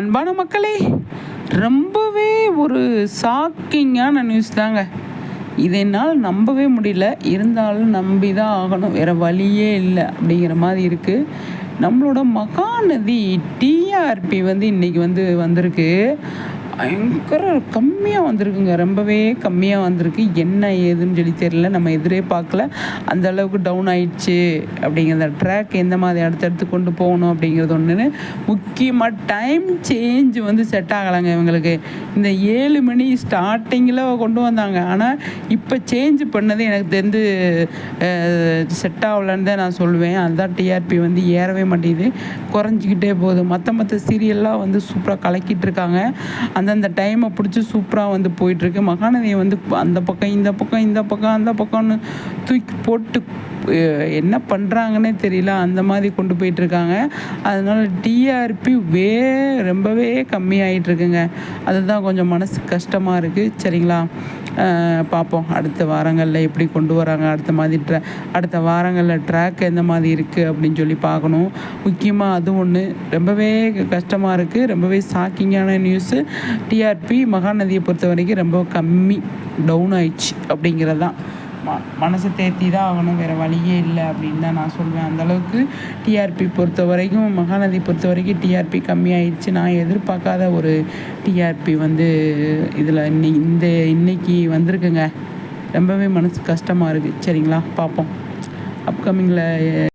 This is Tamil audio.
அன்பான மக்களே ரொம்பவே ஒரு ஷாக்கிங்கான நியூஸ் தாங்க. இதை என்னால் நம்பவே முடியல. இருந்தாலும் நம்பி தான் ஆகணும். வேறு வழியே இல்லை அப்படிங்கிற மாதிரி இருக்குது நம்மளோட மகாநதி டிஆர்பி வந்து இன்றைக்கி வந்து வந்திருக்கு. பயங்கர கம்மியாக வந்திருக்குங்க. ரொம்பவே கம்மியாக வந்திருக்கு. என்ன ஏதுன்னு சொல்லி தெரியல. நம்ம எதிரே பார்க்கல. அந்த அளவுக்கு டவுன் ஆயிடுச்சு அப்படிங்கிற ட்ராக் எந்த மாதிரி அடுத்தடுத்து கொண்டு போகணும் அப்படிங்கிறது ஒன்றுன்னு முக்கியமாக டைம் சேஞ்ச் வந்து செட் ஆகலைங்க இவங்களுக்கு. இந்த ஏழு மணி ஸ்டார்டிங்கில் கொண்டு வந்தாங்க. ஆனால் இப்போ சேஞ்ச் பண்ணது எனக்கு தெரிந்து செட் ஆகலன்னு தான் நான் சொல்லுவேன் அதுதான் டிஆர்பி வந்து ஏறவே மாட்டேங்குது. குறைஞ்சிக்கிட்டே போகுது. மற்ற மற்ற சீரியல்லாம் வந்து சூப்பராக கலக்கிட்டு இருக்காங்க. அந்த அந்தந்த டைமை பிடிச்சி சூப்பராக வந்து போயிட்டுருக்கு மகாநதியை வந்து அந்த பக்கம் இந்த பக்கம் இந்த பக்கம் அந்த பக்கம்னு தூக்கி போட்டு என்ன பண்ணுறாங்கன்னே தெரியல. அந்த மாதிரி கொண்டு போயிட்டுருக்காங்க. அதனால் டிஆர்பி வே ரொம்பவே கம்மியாயிட்டு இருக்குங்க அதுதான் கொஞ்சம் மனசு கஷ்டமாக இருக்குது சரிங்களா? பார்ப்போம் அடுத்த வாரங்களில் எப்படி கொண்டு வராங்க அடுத்த மாதிரி ட்ரா அடுத்த வாரங்களில் ட்ராக் எந்த மாதிரி இருக்குது அப்படின்னு சொல்லி பார்க்கணும். முக்கியமாக அது ஒன்று ரொம்பவே கஷ்டமாக இருக்குது ரொம்பவே ஷாக்கிங்கான நியூஸு டிஆர்பி மகாநதியை பொறுத்த வரைக்கும் ரொம்ப கம்மி டவுன் ஆயிடுச்சு அப்படிங்கிறது தான் ம மனசை தேர்த்தி தான் ஆகணும் வேறு வழியே இல்லை அப்படின்னு தான் நான் சொல்வேன். அந்தளவுக்கு டிஆர்பி பொறுத்த வரைக்கும் மகாநதி பொறுத்த வரைக்கும் டிஆர்பி கம்மியாயிடுச்சு நான் எதிர்பார்க்காத ஒரு டிஆர்பி வந்து இதில் இன்னி இந்த இன்னைக்கு வந்திருக்குங்க. ரொம்பவே மனசு கஷ்டமாக இருக்குது சரிங்களா? பார்ப்போம். அப்கமிங்கில்